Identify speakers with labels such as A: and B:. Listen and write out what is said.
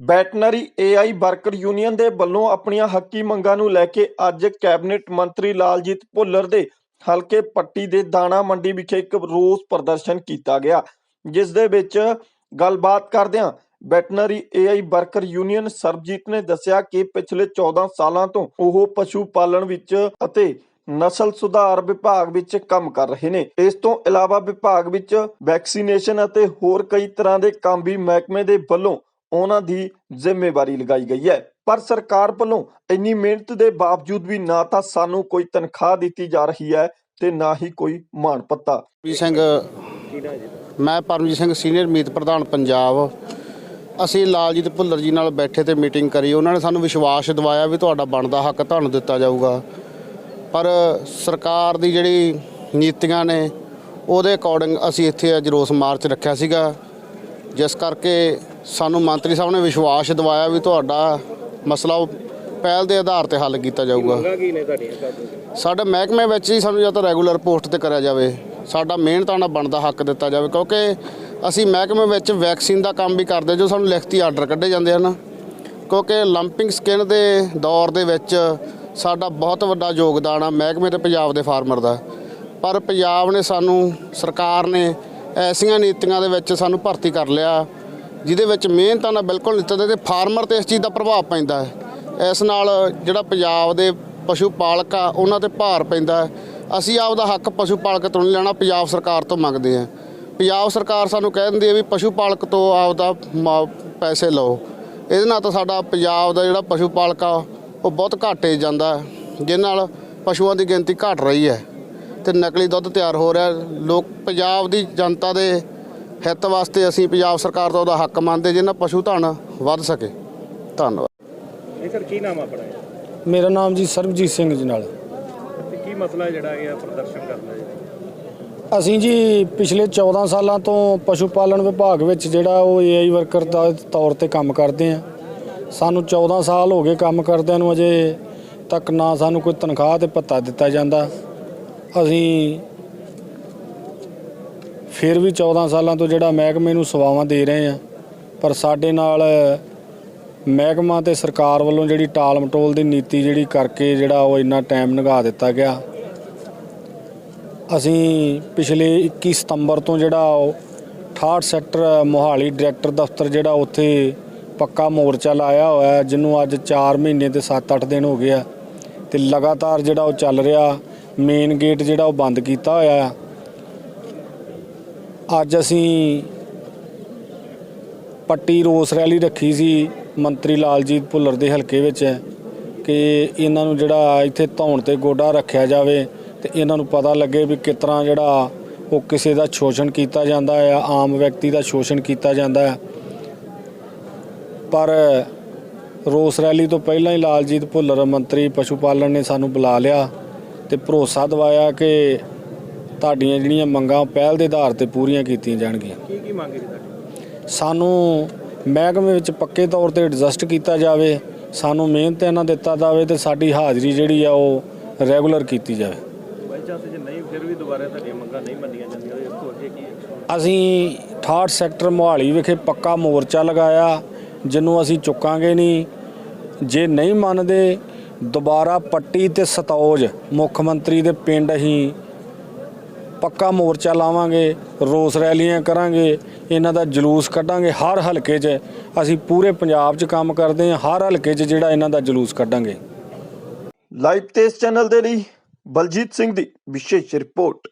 A: Veterinary AI worker union ਦੇ ਵੱਲੋਂ ਆਪਣੀਆਂ ਹੱਕੀ ਮੰਗਾਂ ਨੂੰ ਲੈ ਕੇ ਅੱਜ ਕੈਬਨਿਟ ਮੰਤਰੀ ਲਾਲਜੀਤ ਭੁੱਲਰ ਦੇ ਹਲਕੇ ਪੱਟੀ ਦੇ ਦਾਣਾ ਮੰਡੀ ਵਿਖੇ ਇੱਕ ਰੋਸ ਪ੍ਰਦਰਸ਼ਨ ਕੀਤਾ ਗਿਆ, ਜਿਸ ਦੇ ਵਿੱਚ ਗੱਲਬਾਤ ਕਰਦਿਆਂ veterinary AI worker union Sarabjit ਨੇ ਦੱਸਿਆ ਕਿ ਪਿਛਲੇ 14 ਸਾਲਾਂ ਤੋਂ ਉਹ ਪਸ਼ੂ ਪਾਲਣ ਵਿੱਚ ਅਤੇ ਨਸਲ ਸੁਧਾਰ ਵਿਭਾਗ ਵਿੱਚ ਕੰਮ ਕਰ ਰਹੇ ਨੇ। ਇਸ ਤੋਂ ਇਲਾਵਾ ਵਿਭਾਗ ਵਿੱਚ ਵੈਕਸੀਨੇਸ਼ਨ ਅਤੇ ਹੋਰ ਕਈ ਤਰ੍ਹਾਂ ਦੇ ਕੰਮ ਵੀ ਮਹਿਕਮੇ ਦੇ ਵੱਲੋਂ ਉਹਨਾਂ ਦੀ ਜ਼ਿੰਮੇਵਾਰੀ ਲਗਾਈ ਗਈ ਹੈ। ਪਰ ਸਰਕਾਰ ਵੱਲੋਂ ਇੰਨੀ ਮਿਹਨਤ ਦੇ ਬਾਵਜੂਦ ਵੀ ਨਾ ਤਾਂ ਸਾਨੂੰ ਕੋਈ ਤਨਖਾਹ ਦਿੱਤੀ ਜਾ ਰਹੀ ਹੈ ਤੇ ਨਾ ਹੀ ਕੋਈ ਮਾਣ ਪੱਤਾ
B: ਸਿੰਘ, ਮੈਂ ਪਰਮਜੀਤ ਸਿੰਘ ਸੀਨੀਅਰ ਮੀਤ ਪ੍ਰਧਾਨ ਪੰਜਾਬ। ਅਸੀਂ ਲਾਲਜੀਤ ਭੁੱਲਰ ਜੀ ਨਾਲ ਬੈਠੇ ਤੇ ਮੀਟਿੰਗ ਕਰੀ। ਉਹਨਾਂ ਨੇ ਸਾਨੂੰ ਵਿਸ਼ਵਾਸ ਦਿਵਾਇਆ ਵੀ ਤੁਹਾਡਾ ਬਣਦਾ ਹੱਕ ਤੁਹਾਨੂੰ ਦਿੱਤਾ ਜਾਊਗਾ। ਪਰ ਸਰਕਾਰ ਦੀ ਜਿਹੜੀ ਨੀਤੀਆਂ ਨੇ ਉਹਦੇ ਅਕੋਰਡਿੰਗ ਅਸੀਂ ਇੱਥੇ ਅੱਜ ਰੋਸ ਮਾਰਚ ਰੱਖਿਆ ਸੀਗਾ। ਜਿਸ ਕਰਕੇ ਸਾਨੂੰ ਮੰਤਰੀ ਸਾਹਿਬ ਨੇ ਵਿਸ਼ਵਾਸ ਦਿਵਾਇਆ ਵੀ ਤੁਹਾਡਾ ਮਸਲਾ ਪਹਿਲ ਦੇ ਆਧਾਰ ਤੇ ਹੱਲ ਕੀਤਾ ਜਾਊਗਾ। ਸਾਡੇ ਮਹਿਕਮੇ ਵਿੱਚ ਹੀ ਸਾਨੂੰ ਜਾਂ ਤਾਂ ਰੈਗੂਲਰ ਪੋਸਟ ਤੇ ਕਰਿਆ ਜਾਵੇ। ਸਾਡਾ ਮਿਹਨਤਾਂ ਦਾ ਬਣਦਾ ਹੱਕ ਦਿੱਤਾ ਜਾਵੇ, ਕਿਉਂਕਿ ਅਸੀਂ ਮਹਿਕਮੇ ਵਿੱਚ ਵੈਕਸੀਨ ਦਾ ਕੰਮ ਵੀ ਕਰਦੇ ਜੋ ਸਾਨੂੰ ਲਿਖਤੀ ਆਰਡਰ ਕੱਢੇ ਜਾਂਦੇ ਹਨ। ਕਿਉਂਕਿ ਲੰਪਿੰਗ ਸਕਿਨ ਦੇ ਦੌਰ ਦੇ ਵਿੱਚ ਸਾਡਾ ਬਹੁਤ ਵੱਡਾ ਯੋਗਦਾਨ ਆ ਮਹਿਕਮੇ ਤੇ ਪੰਜਾਬ ਦੇ ਫਾਰਮਰ ਦਾ। ਪਰ ਪੰਜਾਬ ਨੇ ਸਾਨੂੰ, ਸਰਕਾਰ ਨੇ ਐਸੀਆਂ ਨੀਤੀਆਂ ਦੇ ਵਿੱਚ ਸਾਨੂੰ ਭਰਤੀ ਕਰ ਲਿਆ, ਜਿਹਦੇ ਵਿੱਚ ਮਿਹਨਤਾਂ ਨਾਲ ਬਿਲਕੁਲ ਨਹੀਂ ਤੇ ਫਾਰਮਰ ਤੇ ਇਸ ਚੀਜ਼ ਦਾ ਪ੍ਰਭਾਵ ਪੈਂਦਾ ਹੈ। ਇਸ ਨਾਲ ਜਿਹੜਾ ਪੰਜਾਬ ਦੇ ਪਸ਼ੂ ਪਾਲਕ ਆ, ਉਹਨਾਂ ਤੇ ਭਾਰ ਪੈਂਦਾ ਅਸੀਂ ਆਪਦਾ ਹੱਕ ਪਸ਼ੂ ਪਾਲਕ ਤੋਂ ਨਹੀਂ ਲੈਣਾ ਪੰਜਾਬ ਸਰਕਾਰ ਤੋਂ ਮੰਗਦੇ ਹਾਂ। ਪੰਜਾਬ ਸਰਕਾਰ ਸਾਨੂੰ ਕਹਿ ਦਿੰਦੀ ਹੈ ਵੀ ਪਸ਼ੂ ਪਾਲਕ ਤੋਂ ਆਪਦਾ ਮੁਆ- ਪੈਸੇ ਲਓ। ਇਹਦੇ ਨਾਲ ਤਾਂ ਸਾਡਾ ਪੰਜਾਬ ਦਾ ਜਿਹੜਾ ਪਸ਼ੂ ਪਾਲਕ ਆ ਉਹ ਬਹੁਤ ਘਾਟੇ ਜਾਂਦਾ ਜਿਸ ਨਾਲ ਪਸ਼ੂਆਂ ਦੀ ਗਿਣਤੀ ਘਟ ਰਹੀ ਹੈ। ਤੇ ਨਕਲੀ ਦੁੱਧ ਤਿਆਰ ਹੋ ਰਿਹਾ। ਲੋਕ ਪੰਜਾਬ ਦੀ ਜਨਤਾ ਦੇ ਹਿੱਤ ਵਾਸਤੇ ਅਸੀਂ ਪੰਜਾਬ ਸਰਕਾਰ ਤੋਂ ਉਹਦਾ ਹੱਕ ਮੰਨਦੇ ਜਿਹਨਾਂ ਪਸ਼ੂ ਧਨ ਵੱਧ ਸਕੇ। ਧੰਨਵਾਦ।
C: ਇਹ ਸਰ ਕੀ ਨਾਮ ਆਪਣਾ?
D: ਮੇਰਾ ਨਾਮ ਜੀ ਸਰਬਜੀਤ ਸਿੰਘ ਜੀ ਨਾਲ।
C: ਮਸਲਾ ਜਿਹੜਾ ਇਹ ਪ੍ਰਦਰਸ਼ਨ ਕਰਨਾ ਹੈ?
D: ਅਸੀਂ ਜੀ ਪਿਛਲੇ 14 ਸਾਲਾਂ ਤੋਂ ਪਸ਼ੂ ਪਾਲਣ ਵਿਭਾਗ ਵਿੱਚ ਜਿਹੜਾ ਉਹ ਏਆਈ ਵਰਕਰ ਦਾ ਤੌਰ ਤੇ ਕੰਮ ਕਰਦੇ ਆ ਸਾਨੂੰ 14 ਸਾਲ ਹੋ ਗਏ ਕੰਮ ਕਰਦਿਆਂ ਨੂੰ ਅਜੇ ਤੱਕ ਨਾ ਸਾਨੂੰ ਕੋਈ ਤਨਖਾਹ ਤੇ ਪੱਤਾ ਦਿੱਤਾ ਜਾਂਦਾ। ਅਸੀਂ ਫਿਰ ਵੀ 14 ਸਾਲਾਂ ਤੋਂ ਜਿਹੜਾ ਮਹਿਕਮੇ ਨੂੰ ਸੇਵਾਵਾਂ ਦੇ ਰਹੇ ਆ ਪਰ ਸਾਡੇ ਨਾਲ ਮਹਿਕਮਾ ਤੇ ਸਰਕਾਰ ਵੱਲੋਂ ਜਿਹੜੀ ਟਾਲ ਮਟੋਲ ਦੀ ਨੀਤੀ ਜਿਹੜੀ ਕਰਕੇ ਜਿਹੜਾ ਉਹ ਇੰਨਾ ਟਾਈਮ ਲੰਘਾ ਦਿੱਤਾ ਗਿਆ। ਅਸੀਂ ਪਿਛਲੇ 21 ਸਤੰਬਰ ਤੋਂ ਜਿਹੜਾ ਉਹ 68 ਸੈਕਟਰ ਮੋਹਾਲੀ ਡਾਇਰੈਕਟਰ ਦਫ਼ਤਰ ਜਿਹੜਾ ਉੱਥੇ ਪੱਕਾ ਮੋਰਚਾ ਲਾਇਆ ਹੋਇਆ ਜਿਹਨੂੰ ਅੱਜ 4 ਮਹੀਨੇ ਤੇ 7-8 ਦਿਨ ਹੋ ਗਏ ਆ ਤੇ ਲਗਾਤਾਰ ਜਿਹੜਾ ਉਹ ਚੱਲ ਰਿਹਾ ਮੇਨ ਗੇਟ ਜਿਹੜਾ ਉਹ ਬੰਦ ਕੀਤਾ ਹੋਇਆ ਹੈ ਅੱਜ ਅਸੀਂ ਪੱਟੀ ਰੋਸ ਰੈਲੀ ਰੱਖੀ ਸੀ। ਮੰਤਰੀ ਲਾਲਜੀਤ ਭੁੱਲਰ ਦੇ ਹਲਕੇ ਵਿੱਚ ਕਿ ਇਹਨਾਂ ਨੂੰ ਜਿਹੜਾ ਇੱਥੇ ਧੌਣ ਤੇ ਗੋਡਾ ਰੱਖਿਆ ਜਾਵੇ ਤੇ ਇਹਨਾਂ ਨੂੰ ਪਤਾ ਲੱਗੇ ਵੀ ਕਿਸ ਤਰ੍ਹਾਂ ਜਿਹੜਾ ਉਹ ਕਿਸੇ ਦਾ ਸ਼ੋਸ਼ਣ ਕੀਤਾ ਜਾਂਦਾ ਹੈ ਆਮ ਵਿਅਕਤੀ ਦਾ ਸ਼ੋਸ਼ਣ ਕੀਤਾ ਜਾਂਦਾ ਹੈ। ਪਰ ਰੋਸ ਰੈਲੀ ਤੋਂ ਪਹਿਲਾਂ ਹੀ ਲਾਲਜੀਤ ਭੁੱਲਰ ਮੰਤਰੀ ਪਸ਼ੂ ਪਾਲਣ ਨੇ ਸਾਨੂੰ ਬੁਲਾ ਲਿਆ ਤੇ ਭਰੋਸਾ ਦਿਵਾਇਆ ਕਿ ਤੁਹਾਡੀਆਂ ਜਿਹੜੀਆਂ ਮੰਗਾਂ ਪਹਿਲ ਦੇ ਆਧਾਰ ਤੇ ਪੂਰੀਆਂ ਕੀਤੀਆਂ ਜਾਣਗੀਆਂ।
C: ਕੀ ਕੀ ਮੰਗ ਹੈ ਜੀ ਤੁਹਾਡੀ?
D: ਸਾਨੂੰ ਮਹਿਕਮੇ ਵਿੱਚ ਪੱਕੇ ਤੌਰ ਤੇ ਐਡਜਸਟ ਕੀਤਾ ਜਾਵੇ ਸਾਨੂੰ ਮਿਹਨਤ ਇਹਨਾਂ ਦਿੱਤਾ ਜਾਵੇ ਤੇ ਸਾਡੀ ਹਾਜ਼ਰੀ ਜਿਹੜੀ ਆ ਉਹ ਰੈਗੂਲਰ ਕੀਤੀ ਜਾਵੇ। ਅਸੀਂ 68 ਸੈਕਟਰ ਮੋਹਾਲੀ ਵਿਖੇ ਪੱਕਾ ਮੋਰਚਾ ਲਗਾਇਆ ਜਿਹਨੂੰ ਅਸੀਂ ਚੁੱਕਾਂਗੇ ਨਹੀਂ। ਜੇ ਨਹੀਂ ਮੰਨਦੇ ਦੁਬਾਰਾ ਪੱਟੀ ਤੇ ਸਤੌਜ ਮੁੱਖ ਮੰਤਰੀ ਦੇ ਪਿੰਡ ਅਸੀਂ ਪੱਕਾ ਮੋਰਚਾ ਲਾਵਾਂਗੇ, ਰੋਸ ਰੈਲੀਆਂ ਕਰਾਂਗੇ, ਇਹਨਾਂ ਦਾ ਜਲੂਸ ਕੱਢਾਂਗੇ, ਹਰ ਹਲਕੇ 'ਚ ਅਸੀਂ ਪੂਰੇ ਪੰਜਾਬ 'ਚ ਕੰਮ ਕਰਦੇ ਹਾਂ, ਹਰ ਹਲਕੇ 'ਚ ਜਿਹੜਾ ਇਹਨਾਂ ਦਾ ਜਲੂਸ ਕੱਢਾਂਗੇ।
A: ਲਾਈਵ ਤੇਜ਼ ਚੈਨਲ ਦੇ ਲਈ ਬਲਜੀਤ ਸਿੰਘ ਦੀ ਵਿਸ਼ੇਸ਼ ਰਿਪੋਰਟ।